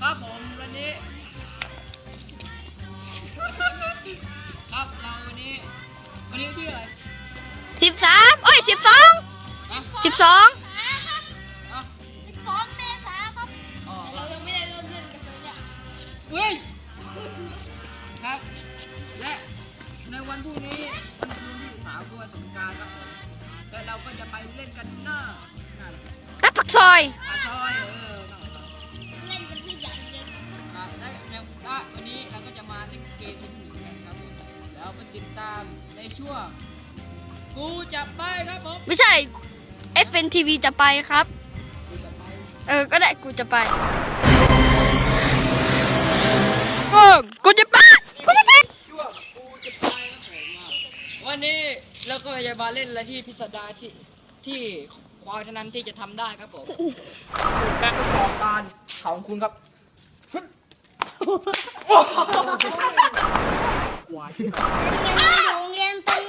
ครับผมวันนี้ ครับเราวันนี้ วันนี้ชื่อะไรสิบสามโอ้ยสิบสองสิบสองสิบสองเมษาครับเรายังไม่ได้เริ่มเล่นกันเลยครับ และในวันพรุ่งนี้พี่สาวคืวัสงการครับและเราก็จะไปเล่นกันหนอะไร รักซอย ติดตามในช่วง กูจะไปครับผมไม่ใช่ FNTV จะไปครับ กูจะไปเออ ก็ได้กูจะไปเออกูจะไป กูจะไป ช่วงกูจะไปครับผมวันนี้เราก็จะมาเล่นอะไรที่พิสดารที่ที่ความถนันที่จะทำได้ครับผมการทดสอบการของคุณครับ โรงเรียนตรง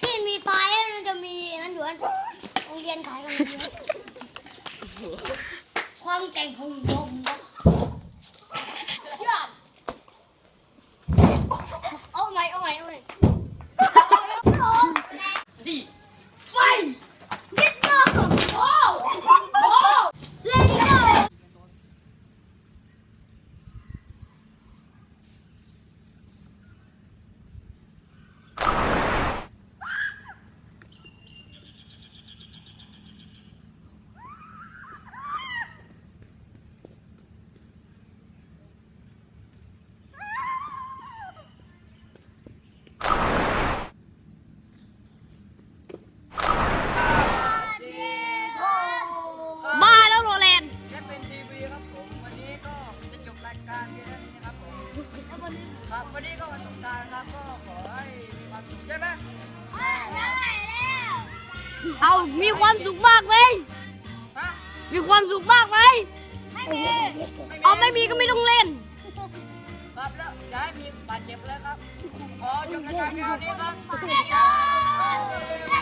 ที่มีไฟมันจะมีนั่นอยู่อันโรงเรียนขายกันเยอะความเก่งของผม จบรายการเพียงเท่านี้ครับผมวันนี้ครับวันนี้ก็วันสงกรารครับก็ขอให้มีความสุขใช่ไหมเอามีความสุขมากไหม ฮะมีความสุขมากไหม เอาไม่มีก็ไม่ต้องเล่น ครับแล้วอย่าให้มีบาดเจ็บเลยครับขอจบรายการเพียงเท่นี้ครับ